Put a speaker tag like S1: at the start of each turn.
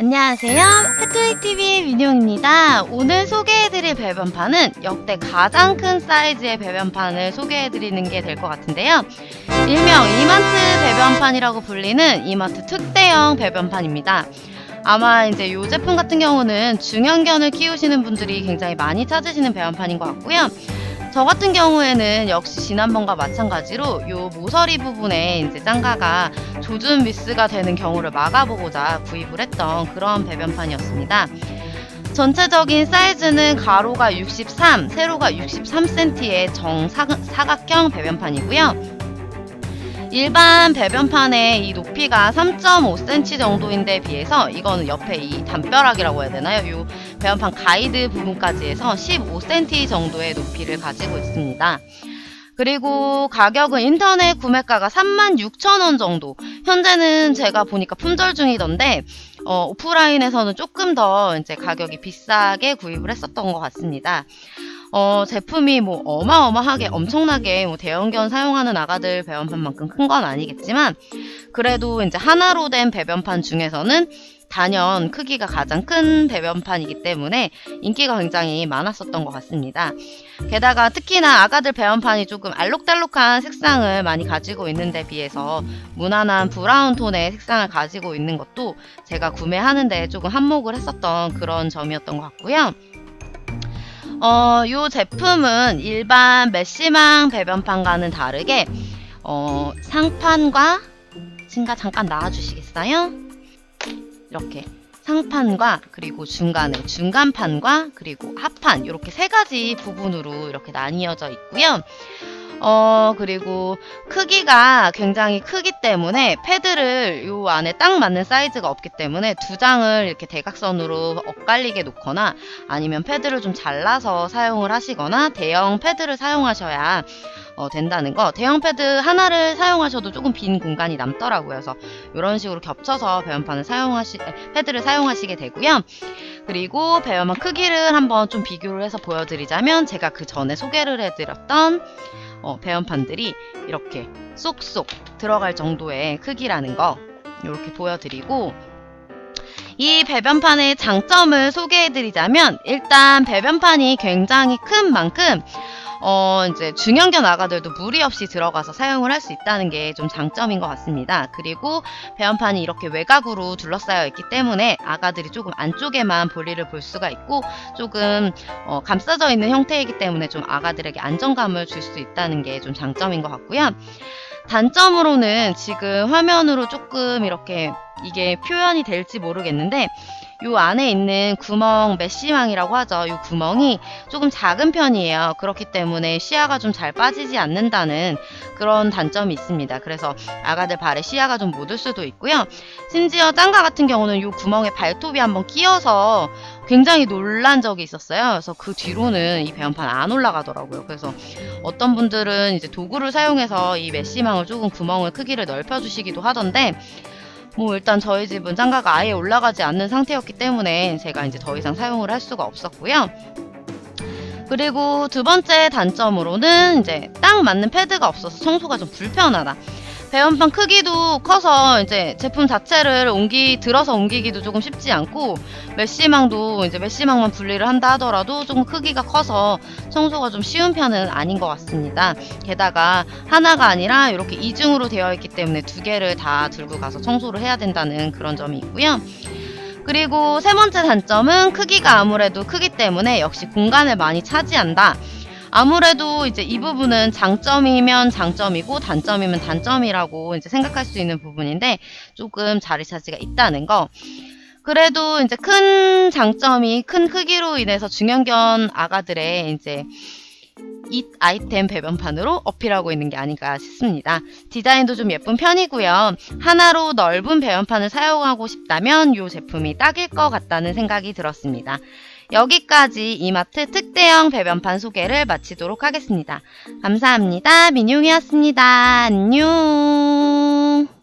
S1: 안녕하세요. 페토이TV의 민용입니다. 오늘 소개해드릴 배변판은 역대 가장 큰 사이즈의 배변판을 소개해드리는 게 될 것 같은데요. 일명 이마트 배변판이라고 불리는 이마트 특대형 배변판입니다. 아마 이제 이 제품 같은 경우는 중형견을 키우시는 분들이 굉장히 많이 찾으시는 배변판인 것 같고요. 저 같은 경우에는 역시 지난번과 마찬가지로 요 모서리 부분에 이제 짱가가 조준 미스가 되는 경우를 막아보고자 구입을 했던 그런 배변판이었습니다. 전체적인 사이즈는 가로가 63, 세로가 63cm의 정사각형 배변판이고요. 일반 배변판의 이 높이가 3.5cm 정도인데 비해서 이거는 옆에 이 담벼락이라고 해야 되나요? 이 배변판 가이드 부분까지 해서 15cm 정도의 높이를 가지고 있습니다. 그리고 가격은 인터넷 구매가가 36,000원 정도. 현재는 제가 보니까 품절 중이던데 어, 오프라인에서는 조금 더 이제 가격이 비싸게 구입을 했었던 것 같습니다. 어, 제품이 뭐 어마어마하게 엄청나게 뭐 대형견 사용하는 아가들 배변판만큼 큰 건 아니겠지만 그래도 이제 하나로 된 배변판 중에서는 단연 크기가 가장 큰 배변판이기 때문에 인기가 굉장히 많았었던 것 같습니다. 게다가 특히나 아가들 배변판이 조금 알록달록한 색상을 많이 가지고 있는 데 비해서 무난한 브라운 톤의 색상을 가지고 있는 것도 제가 구매하는데 조금 한몫을 했었던 그런 점이었던 것 같고요. 어, 요 제품은 일반 메시망 배변판과는 다르게 어, 상판과 친가 잠깐 나와주시겠어요? 이렇게 상판과 그리고 중간에 중간판과 그리고 하판 이렇게 세 가지 부분으로 이렇게 나뉘어져 있고요. 어, 그리고 크기가 굉장히 크기 때문에 패드를 요 안에 딱 맞는 사이즈가 없기 때문에 두 장을 이렇게 대각선으로 엇갈리게 놓거나 아니면 패드를 좀 잘라서 사용을 하시거나 대형 패드를 사용하셔야 어, 된다는 거. 대형 패드 하나를 사용하셔도 조금 빈 공간이 남더라고요. 그래서 이런 식으로 겹쳐서 배변판을 사용하시, 에, 패드를 사용하시게 되고요. 그리고 배변판 크기를 한번 좀 비교를 해서 보여드리자면 제가 그 전에 소개를 해드렸던 어, 배변판들이 이렇게 쏙쏙 들어갈 정도의 크기라는 거 이렇게 보여드리고 이 배변판의 장점을 소개해드리자면 일단 배변판이 굉장히 큰 만큼 어, 이제 중형견 아가들도 무리 없이 들어가서 사용을 할 수 있다는 게 좀 장점인 것 같습니다. 그리고 배변판이 이렇게 외곽으로 둘러싸여 있기 때문에 아가들이 조금 안쪽에만 볼일을 볼 수가 있고 조금 어, 감싸져 있는 형태이기 때문에 좀 아가들에게 안정감을 줄 수 있다는 게 좀 장점인 것 같고요. 단점으로는 지금 화면으로 조금 이렇게 이게 표현이 될지 모르겠는데 요 안에 있는 구멍 메쉬망이라고 하죠. 요 구멍이 조금 작은 편이에요. 그렇기 때문에 시야가 좀 잘 빠지지 않는다는 그런 단점이 있습니다. 그래서 아가들 발에 시야가 좀 묻을 수도 있고요. 심지어 짱가 같은 경우는 요 구멍에 발톱이 한번 끼어서 굉장히 놀란 적이 있었어요. 그래서 그 뒤로는 이 배변판 안 올라가더라고요. 그래서 어떤 분들은 이제 도구를 사용해서 이 메쉬망을 조금 구멍을 크기를 넓혀주시기도 하던데 뭐 일단 저희 집은 짱가가 아예 올라가지 않는 상태였기 때문에 제가 이제 더 이상 사용을 할 수가 없었고요. 그리고 두 번째 단점으로는 이제 딱 맞는 패드가 없어서 청소가 좀 불편하다. 배변판 크기도 커서 이제 제품 자체를 옮기 들어서 옮기기도 조금 쉽지 않고 메쉬망도 이제 메쉬망만 분리를 한다 하더라도 조금 크기가 커서 청소가 좀 쉬운 편은 아닌 것 같습니다. 게다가 하나가 아니라 이렇게 이중으로 되어 있기 때문에 두 개를 다 들고 가서 청소를 해야 된다는 그런 점이 있고요. 그리고 세 번째 단점은 크기가 아무래도 크기 때문에 역시 공간을 많이 차지한다. 아무래도 이제 이 부분은 장점이면 장점이고 단점이면 단점이라고 이제 생각할 수 있는 부분인데 조금 자리 차지가 있다는 거. 그래도 이제 큰 장점이 큰 크기로 인해서 중형견 아가들의 이제 이 아이템 배변판으로 어필하고 있는 게 아닌가 싶습니다. 디자인도 좀 예쁜 편이고요. 하나로 넓은 배변판을 사용하고 싶다면 이 제품이 딱일 것 같다는 생각이 들었습니다. 여기까지 이마트 특대형 배변판 소개를 마치도록 하겠습니다. 감사합니다. 민용이었습니다. 안녕.